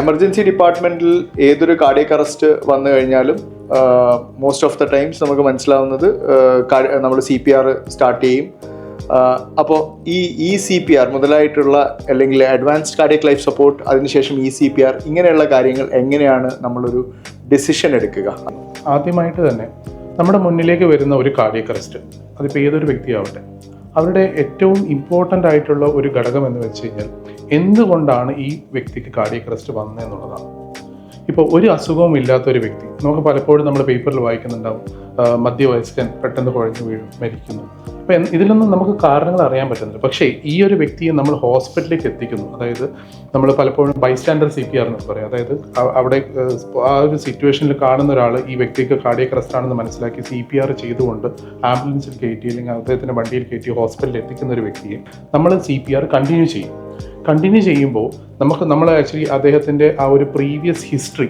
Emergency ഡിപ്പാർട്ട്മെന്റിൽ ഏതൊരു cardiac arrest വന്നു കഴിഞ്ഞാലും മോസ്റ്റ് ഓഫ് ദ ടൈംസ് നമുക്ക് മനസ്സിലാവുന്നത് നമ്മൾ സി പി ആർ സ്റ്റാർട്ട് ചെയ്യും. അപ്പോൾ ഈ ഇ സി പി ആർ മുതലായിട്ടുള്ള അല്ലെങ്കിൽ അഡ്വാൻസ്ഡ് കാർഡിയക് ലൈഫ് സപ്പോർട്ട് അതിനുശേഷം ഇ സി പി ആർ ഇങ്ങനെയുള്ള കാര്യങ്ങൾ എങ്ങനെയാണ് നമ്മളൊരു ഡിസിഷൻ എടുക്കുക? ആദ്യമായിട്ട് തന്നെ നമ്മുടെ മുന്നിലേക്ക് വരുന്ന ഒരു കാർഡിയക് അറസ്റ്റ് അതിപ്പോൾ ഏതൊരു വ്യക്തിയാവട്ടെ. അവരുടെ ഏറ്റവും ഇമ്പോർട്ടന്റ് ആയിട്ടുള്ള ഒരു ഘടകം എന്ന് വെച്ച് കഴിഞ്ഞാൽ എന്തുകൊണ്ടാണ് ഈ വ്യക്തിക്ക് കാർഡിയക് അറസ്റ്റ് വന്നത് എന്നുള്ളതാണ്. ഇപ്പോൾ ഒരു അസുഖവും ഇല്ലാത്ത ഒരു വ്യക്തി നമുക്ക് പലപ്പോഴും നമ്മൾ പേപ്പറിൽ വായിക്കുന്നുണ്ടാവും മധ്യവയസ്കൻ പെട്ടെന്ന് കുഴഞ്ഞു വീഴും മരിക്കുന്നു. എന്ന് ഇതിലൊന്നും നമുക്ക് കാരണങ്ങൾ അറിയാൻ പറ്റുന്നില്ല പക്ഷേ ഈ ഒരു വ്യക്തിയെ നമ്മൾ ഹോസ്പിറ്റലിലേക്ക് എത്തിക്കുന്നു. അതായത് നമ്മൾ പലപ്പോഴും ബൈസ്റ്റാൻഡർ സി പി ആർ എന്ന് പറയും. അതായത് അവിടെ ആ ഒരു സിറ്റുവേഷനിൽ കാണുന്ന ഒരാൾ ഈ വ്യക്തിക്ക് കാർഡിയക് ആണെന്ന് മനസ്സിലാക്കി സി പി ആർ ചെയ്തുകൊണ്ട് ആംബുലൻസിൽ കയറ്റി അല്ലെങ്കിൽ അദ്ദേഹത്തിന്റെ വണ്ടിയിൽ കയറ്റി ഹോസ്പിറ്റലിൽ എത്തിക്കുന്ന ഒരു വ്യക്തിയെ നമ്മൾ സി പി ആർ കണ്ടിന്യൂ ചെയ്യും. കണ്ടിന്യൂ ചെയ്യുമ്പോൾ നമുക്ക് നമ്മൾ ആക്ച്വലി അദ്ദേഹത്തിന്റെ ആ ഒരു പ്രീവിയസ് ഹിസ്റ്ററി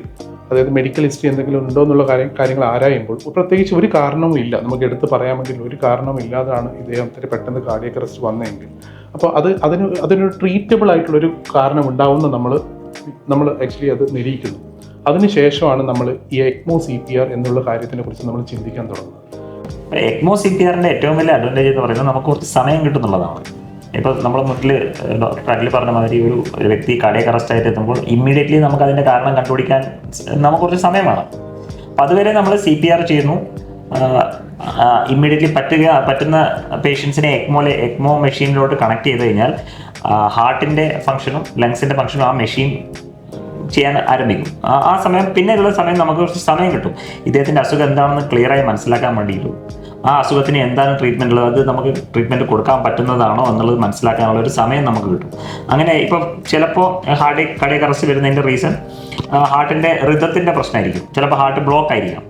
അതായത് മെഡിക്കൽ ഹിസ്റ്ററി എന്തെങ്കിലും ഉണ്ടോ എന്നുള്ള കാര്യം കാര്യങ്ങൾ ആരായുമ്പോൾ പ്രത്യേകിച്ച് ഒരു കാരണവും ഇല്ല. നമുക്ക് എടുത്ത് പറയാൻ പറ്റില്ല ഒരു കാരണവും ഇല്ലാതാണ് ഇദ്ദേഹത്തിന് പെട്ടെന്ന് കാർഡിയക് അറസ്റ്റ് വന്നതെങ്കിൽ. അപ്പോൾ അത് അതിന് അതിനൊരു ട്രീറ്റബിൾ ആയിട്ടുള്ളൊരു കാരണം ഉണ്ടാവുന്ന നമ്മൾ നമ്മൾ ആക്ച്വലി അത് നിരീക്കുന്നു അതിനുശേഷമാണ് നമ്മൾ ഈ എക്മോ സി പി ആർ എന്നുള്ള കാര്യത്തിനെ കുറിച്ച് നമ്മൾ ചിന്തിക്കാൻ തുടങ്ങുന്നത്. എക്മോ സി പി ആറിന്റെ ഏറ്റവും വലിയ അഡ്വാന്റേജ് എന്ന് പറയുന്നത് നമുക്ക് കുറച്ച് സമയം കിട്ടുന്നുള്ളതാണ്. ഇപ്പോൾ നമ്മൾ മുന്നിൽ ട്രാക്കിൽ പറഞ്ഞ മാതിരി ഒരു വ്യക്തി കടയൊക്കെ അറസ്റ്റ് ആയിട്ട് എത്തുമ്പോൾ ഇമ്മീഡിയറ്റ്ലി നമുക്ക് അതിന്റെ കാരണം കണ്ടുപിടിക്കാൻ നമുക്ക് കുറച്ച് സമയം വേണം. അപ്പോൾ അതുവരെ നമ്മൾ സി പി ആർ ചെയ്യുന്നു. ഇമ്മീഡിയറ്റ്ലി പറ്റുക പറ്റുന്ന പേഷ്യൻസിനെ എക്മോലെ എക്മോ മെഷീനിലോട്ട് കണക്ട് ചെയ്ത് കഴിഞ്ഞാൽ ഹാർട്ടിന്റെ ഫംഗ്ഷനും ലങ്സിന്റെ ഫംഗ്ഷനും ആ മെഷീൻ ചെയ്യാൻ ആരംഭിക്കും. ആ സമയം പിന്നെയുള്ള സമയം നമുക്ക് കുറച്ച് സമയം കിട്ടും. ഇദ്ദേഹത്തിന്റെ അസുഖം എന്താണെന്ന് ക്ലിയറായി മനസ്സിലാക്കാൻ വേണ്ടിയിട്ടു. ആ അസുഖത്തിന് എന്താണ് ട്രീറ്റ്മെന്റ് ഉള്ളത്? അത് നമുക്ക് ട്രീറ്റ്മെന്റ് കൊടുക്കാൻ പറ്റുന്നതാണോ എന്നുള്ളത് മനസ്സിലാക്കാനുള്ള ഒരു സമയം നമുക്ക് കിട്ടും. അങ്ങനെ ഇപ്പം ചിലപ്പോൾ ഹാർഡ് കടയൊക്കെ അറസ്റ്റ് വരുന്നതിന്റെ റീസൺ ഹാർട്ടിന്റെ റിതത്തിന്റെ പ്രശ്നമായിരിക്കും. ചിലപ്പോൾ ഹാർട്ട് ബ്ലോക്ക് ആയിരിക്കാം.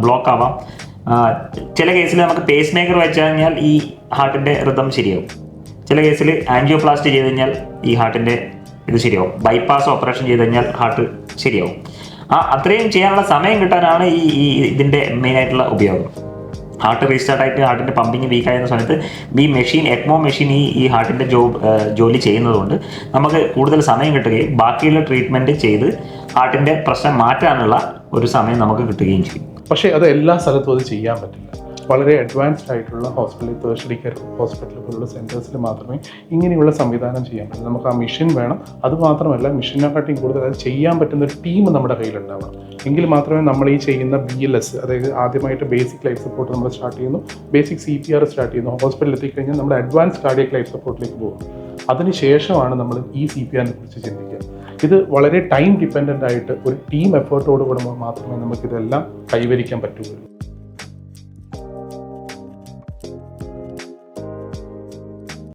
ബ്ലോക്ക് ആവാം. ചില കേസിൽ നമുക്ക് പേസ് മേക്കർ വെച്ച് കഴിഞ്ഞാൽ ഈ ഹാർട്ടിന്റെ ഋതം ശരിയാവും. ചില കേസിൽ ആൻജിയോപ്ലാസ്റ്റ് ചെയ്ത് കഴിഞ്ഞാൽ ഈ ഹാർട്ടിന്റെ ഇത് ശരിയാവും. ബൈപ്പാസ് ഓപ്പറേഷൻ ചെയ്ത് കഴിഞ്ഞാൽ ഹാർട്ട് ശരിയാവും. ആ അത്രയും ചെയ്യാനുള്ള സമയം കിട്ടാനാണ് ഈ മെയിൻ ആയിട്ടുള്ള ഉപയോഗം. ഹാർട്ട് റീസ്റ്റാർട്ട് ആയിട്ട് ഹാർട്ടിന്റെ പമ്പിങ് വീക്ക് ആയിരുന്ന സമയത്ത് ഈ മെഷീൻ എക്മോ മെഷീൻ ഈ ഈ ഹാർട്ടിന്റെ ജോബ് ജോലി ചെയ്യുന്നതുകൊണ്ട് നമുക്ക് കൂടുതൽ സമയം കിട്ടുകയും ബാക്കിയുള്ള ട്രീറ്റ്മെന്റ് ചെയ്ത് ഹാർട്ടിന്റെ പ്രശ്നം മാറ്റാനുള്ള ഒരു സമയം നമുക്ക് കിട്ടുകയും ചെയ്യും. പക്ഷേ അത് എല്ലാ സ്ഥലത്തും അത് ചെയ്യാൻ പറ്റില്ല. വളരെ അഡ്വാൻസ്ഡ് ആയിട്ടുള്ള ഹോസ്പിറ്റലിൽ തേഴ്സറി കെയർ ഹോസ്പിറ്റൽ പോലുള്ള സെന്റേഴ്സിൽ മാത്രമേ ഇങ്ങനെയുള്ള സംവിധാനം ചെയ്യാൻ പറ്റൂ. നമുക്ക് ആ മിഷൻ വേണം. അതുമാത്രമല്ല മിഷനെക്കാട്ടിയും കൂടുതൽ അത് ചെയ്യാൻ പറ്റുന്ന ഒരു ടീം നമ്മുടെ കയ്യിലുണ്ടാവണം. എങ്കിൽ മാത്രമേ നമ്മൾ ഈ ചെയ്യുന്ന ബി എൽ എസ് അതായത് ആദ്യമായിട്ട് ബേസിക് ലൈഫ് സപ്പോർട്ട് നമ്മൾ സ്റ്റാർട്ട് ചെയ്യുന്നു. Basic C P R start ചെയ്യുന്നു. ഹോസ്പിറ്റലിൽ എത്തിക്കഴിഞ്ഞാൽ നമ്മൾ അഡ്വാൻസ് കാർഡിയക് ലൈഫ് സപ്പോർട്ടിലേക്ക് പോകും. അതിനുശേഷമാണ് നമ്മൾ ഈ സി പി ആറിനെ കുറിച്ച് ചിന്തിക്കുക. ഇത് വളരെ ടൈം ഡിപ്പെൻഡന്റ് ആയിട്ട് ഒരു ടീം എഫേർട്ടോട് കൂടെ മാത്രമേ നമുക്കിതെല്ലാം കൈവരിക്കാൻ പറ്റുകയുള്ളൂ